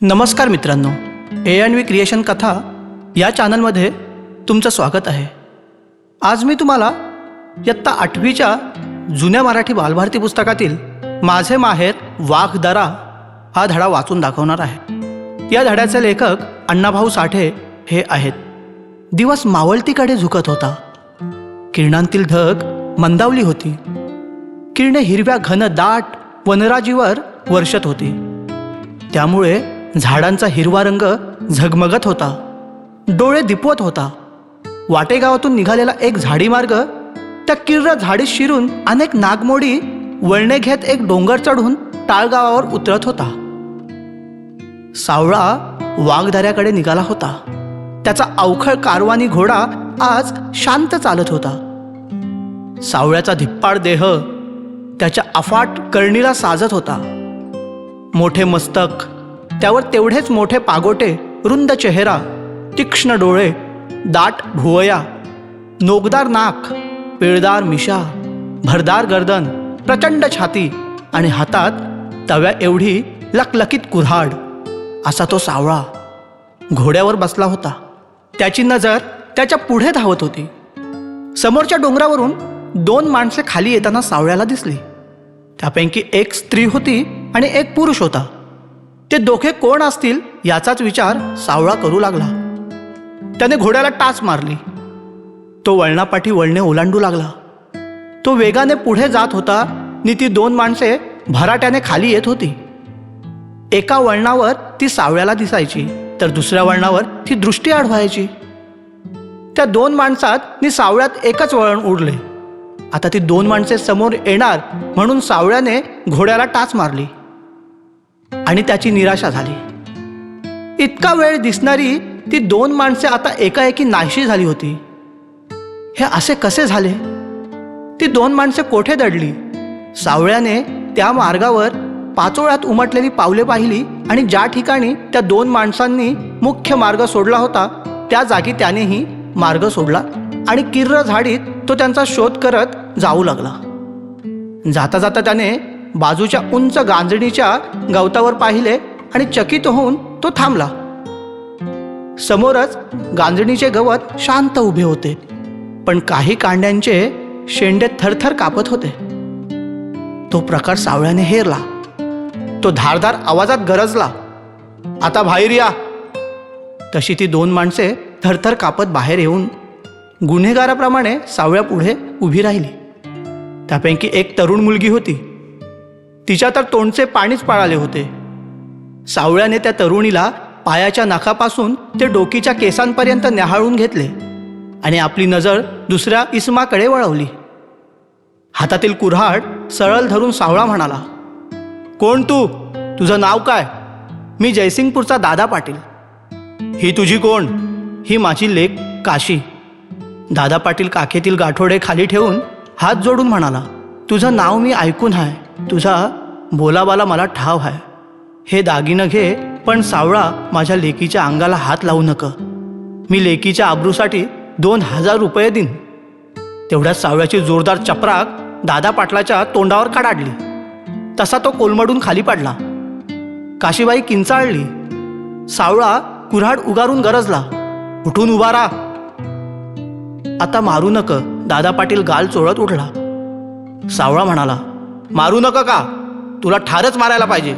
नमस्कार मित्रांनो A and V creation कथा या चॅनलमध्ये तुमचं स्वागत आहे. आज मी तुम्हाला इयत्ता आठवीच्या जुन्या मराठी बालभारती पुस्तकातील माझे माहेर वाघदरा हा धडा वाचून दाखवणार आहे. या धड्याचे लेखक अण्णाभाऊ साठे हे आहेत. दिवस मावळतीकडे झुकत होता. किरणांतील ढग मंदावली होती. किरणे हिरव्या घन दाट वनराजीवर वर्षत होती. त्यामुळे झाडांचा हिरवा रंग झगमगत होता. डोळे दिपवत होता. वाटेगावातून निघालेला एक झाडी मार्ग त्या किर्र झाडीत शिरून अनेक नागमोडी वळणे घेत एक डोंगर चढून टाळगावावर उतरत होता. सावळा वाघदऱ्याकडे निघाला होता. त्याचा अवखळ कारवानी घोडा आज शांत चालत होता. सावळ्याचा धिप्पाड देह त्याच्या अफाट करणीला साजत होता. मोठे मस्तक त्यावर तेवढेच मोठे पागोटे रुंद चेहरा तीक्ष्ण डोळे दाट भुवया नोकदार नाक पिळदार मिशा भरदार गर्दन प्रचंड छाती आणि हातात तव्या एवढी लकलकीत कुऱ्हाड. असा तो सावळा घोड्यावर बसला होता. त्याची नजर त्याच्या पुढे धावत होती. समोरच्या डोंगरावरून दोन माणसे खाली येताना सावळ्याला दिसली. त्यापैकी एक स्त्री होती आणि एक पुरुष होता. ते दोघे कोण असतील याचाच विचार सावळा करू लागला. त्याने घोड्याला टाच मारली. तो वळणापाठी वळणे ओलांडू लागला. तो वेगाने पुढे जात होता. नि ती दोन माणसे भराट्याने खाली येत होती. एका वळणावर ती सावळ्याला दिसायची तर दुसऱ्या वळणावर ती दृष्टी आढवायची त्या दोन माणसात नि सावळ्यात एकच वळण उडले आता ती दोन माणसे समोर येणार म्हणून सावळ्याने घोड्याला टाच मारली. आणि त्याची निराशा झाली. इतका वेळ दिसणारी ती दोन माणसे आता एकाएकी नाहीशी झाली होती. हे असे कसे झाले? ती दोन माणसे कोठे दडली? सावळ्याने त्या मार्गावर पाचोळ्यात उमटलेली पावले पाहिली आणि ज्या ठिकाणी त्या दोन माणसांनी मुख्य मार्ग सोडला होता त्या जागी त्यानेही मार्ग सोडला आणि किर्र झाडीत तो त्यांचा शोध करत जाऊ लागला. जाता जाता त्याने बाजूच्या उंच गांजणीच्या गवतावर पाहिले आणि चकित होऊन तो थांबला. समोरच गांजणीचे गवत शांत उभे होते पण काही कांड्यांचे शेंडे थरथर कापत होते. तो प्रकार सावळ्याने हेरला. तो धारदार आवाजात गरजला आता बाहेर या. तशी ती दोन माणसे थरथर कापत बाहेर येऊन गुन्हेगाराप्रमाणे सावळ्यापुढे उभी राहिली. त्यापैकी एक तरुण मुलगी होती. तिच्या तर तोंडचे पाणीच पाळाले होते. सावळ्याने त्या तरुणीला पायाच्या नाकापासून ते डोकीच्या केसांपर्यंत न्याहाळून घेतले आणि आपली नजर दुसऱ्या इसमाकडे वळवली. हातातील कुऱ्हाड सरळ धरून सावळा म्हणाला कोण तू? तुझं नाव काय? मी जयसिंगपूरचा दादा पाटील. ही तुझी कोण? ही माझी लेख काशी. दादा पाटील काखेतील गाठोडे खाली ठेवून हात जोडून म्हणाला तुझं नाव मी ऐकून आहे तुझा बोलाबाला मला ठाव आहे. हे दागिनं घे पण सावळा माझ्या लेकीच्या अंगाला हात लावू नका. मी लेकीच्या आबरूसाठी दोन हजार रुपये देईन तेवढ्या सावळ्याची जोरदार चपराक दादा पाटलाच्या तोंडावर काढाडली. तसा तो कोलमडून खाली पडला. काशीबाई किंचाळली. सावळा कुऱ्हाड उगारून गरजला. उठून उभा राहा. आता मारू नक. दादा पाटील गाल चोळत उठला. सावळा म्हणाला मारू नका का? तुला ठारच मारायला पाहिजे.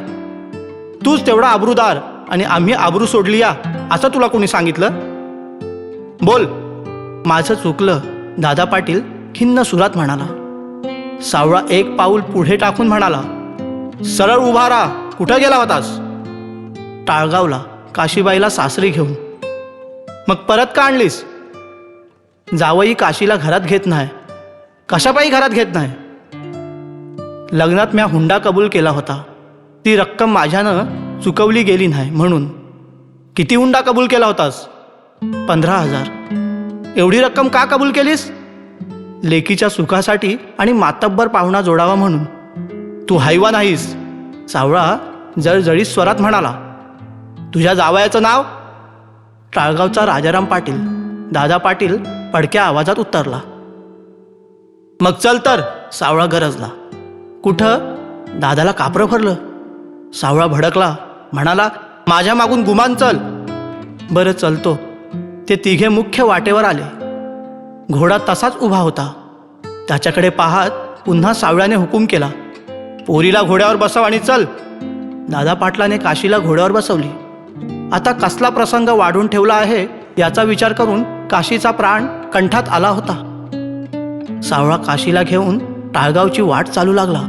तूच तेवढा आबरूदार आणि आम्ही आबरू सोडली या असं तुला कोणी सांगितलं? बोल. माझं चुकलं दादा पाटील खिन्न सुरात म्हणाला. सावळा एक पाऊल पुढे टाकून म्हणाला सरळ उभा राहा कुठं गेला होतास? टाळगावला काशीबाईला सासरी घेऊन. मग परत का आणलीस? जावई काशीला घरात घेत नाही. कशापायी घरात घेत नाही? लग्नात म्या हुंडा कबूल केला होता. ती रक्कम माझ्यानं चुकवली गेली नाही म्हणून. किती हुंडा कबूल केला होतास? पंधरा हजार. एवढी रक्कम का कबूल केलीस? लेकीच्या सुखासाठी आणि मातब्बर पाहुणा जोडावा म्हणून. तू हायवा नाहीस. सावळा जळजळीत स्वरात म्हणाला तुझ्या जावयाचं नाव? टाळगावचा राजाराम पाटील दादा पाटील पडक्या आवाजात उतरला मग चल तर सावळा गरजला. कुठं? दादाला कापरं भरलं. सावळा भडकला. म्हणाला माझ्या मागून गुमान चल. बरं चलतो. ते तिघे मुख्य वाटेवर आले. घोडा तसाच उभा होता. त्याच्याकडे पाहत पुन्हा सावळ्याने हुकूम केला. पोरीला घोड्यावर बसव आणि चल. दादा पाटलाने काशीला घोड्यावर बसवली. आता कसला प्रसंग वाढून ठेवला आहे याचा विचार करून काशीचा प्राण कंठात आला होता. सावळा काशीला घेऊन टाळगावची वाट चालू लागला.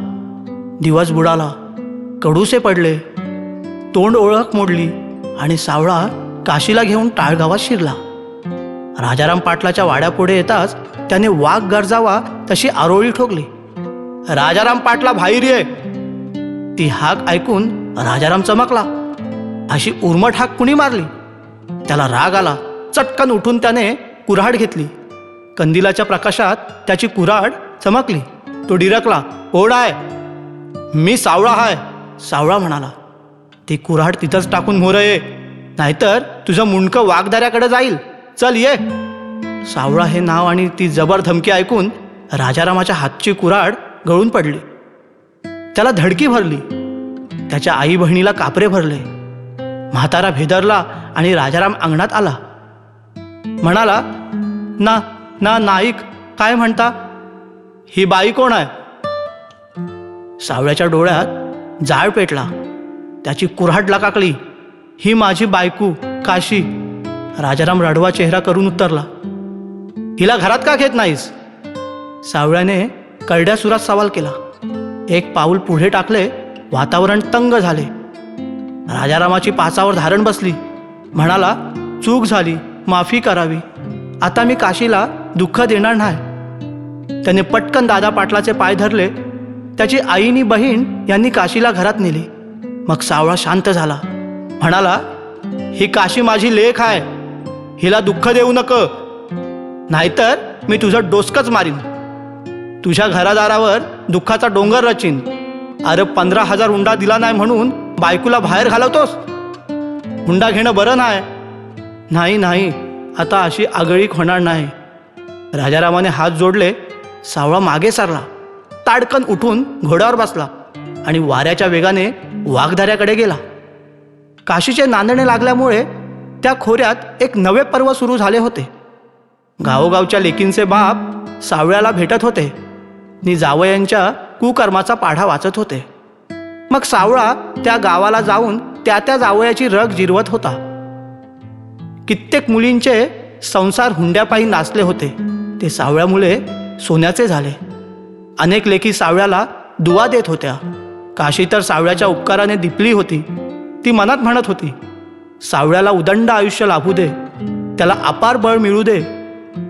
दिवस बुडाला. कडूसे पडले. तोंड ओळख मोडली आणि सावळा काशीला घेऊन टाळगावात शिरला. राजाराम पाटलाच्या वाड्यापुढे येताच त्याने वाघ गरजावा तशी आरोळी ठोकली. राजाराम पाटला बाहेर ये. ती हाक ऐकून राजाराम चमकला. अशी उर्मट हाक कुणी मारली? त्याला राग आला. चटकन उठून त्याने कुऱ्हाड घेतली. कंदिलाच्या प्रकाशात त्याची कुऱ्हाड चमकली. तो डिरकला. कोण आहे मी सावळा हाय. सावळा म्हणाला. ती कुऱ्हाड तिथंच टाकून मोर ये. नाहीतर तुझं मुंडकं वाघदाऱ्याकडे जाईल. चल ये. सावळा हे नाव आणि ती जबर धमकी ऐकून राजारामाच्या हातची कुऱ्हाड गळून पडली. त्याला धडकी भरली. त्याच्या आई बहिणीला कापरे भरले. म्हातारा भेदरला आणि राजाराम अंगणात आला. म्हणाला ना ना नाईक काय म्हणता? ही बाई कोण आहे? सावळ्याच्या डोळ्यात जाळ पेटला. त्याची कुऱ्हाट लाकाकली. ही माझी बायकू काशी. राजाराम रडवा चेहरा करून उत्तरला. हिला घरात का घेत नाहीस? सावळ्याने करड्या सुरात सवाल केला. एक पाऊल पुढे टाकले वातावरण तंग झाले. राजारामाची पाचावर धारण बसली. म्हणाला चूक झाली माफी करावी. आता मी काशीला दुःख देणार नाही. त्याने पटकन दादा पाटलाचे पाय धरले. त्याची आईनी बहीण यांनी काशीला घरात नेली. मग सावळा शांत झाला. म्हणाला ही काशी माझी लेख आहे. हिला दुःख देऊ नक. नाहीतर मी तुझं डोसकच मारीन. तुझ्या घरादारावर दुःखाचा डोंगर रचीन. अरे पंधरा हजार हुंडा दिला नाही म्हणून बायकोला बाहेर घालवतोस. हुंडा घेणं बरं नाही. नाही नाही. आता अशी आगळीक होणार नाही. राजारामाने हात जोडले. सावळा मागे सारला. ताडकन उठून घोड्यावर बसला आणि वाऱ्याच्या वेगाने वाघधाऱ्याकडे गेला. काशीचे नांदणे लागल्यामुळे त्या खोऱ्यात एक नवे पर्व सुरू झाले होते. गावोगावच्या लेकींचे बाप सावळ्याला भेटत होते. नि जावयांच्या कुकर्माचा पाढा वाचत होते. मग सावळा त्या गावाला जाऊन त्या त्या जावयाची रग जिरवत होता. कित्येक मुलींचे संसार हुंड्यापायी नाचले होते. ते सावळ्यामुळे सोन्याचे झाले. अनेक लेखी सावळ्याला दुवा देत होत्या. काशी तर सावळ्याच्या उपकाराने दिपली होती. ती मनात म्हणत होती सावळ्याला उदंड आयुष्य लाभू दे. त्याला अपार बळ मिळू दे.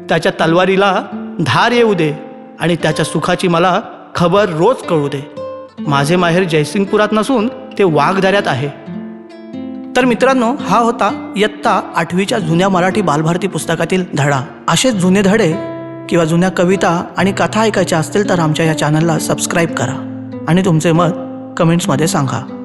त्याच्या तलवारीला धार येऊ दे आणि त्याच्या सुखाची मला खबर रोज कळू दे. माझे माहेर जयसिंगपुरात नसून ते वाघधाऱ्यात आहे. तर मित्रांनो हा होता इयत्ता आठवीच्या जुन्या मराठी बालभारती पुस्तकातील धडा. असेच जुने धडे किंवा जुन्या कविता आणि कथा ऐकायच्या असतील तर आमच्या या चॅनलला सबस्क्राईब करा. आणि तुमचे मत कमेंट्समध्ये सांगा.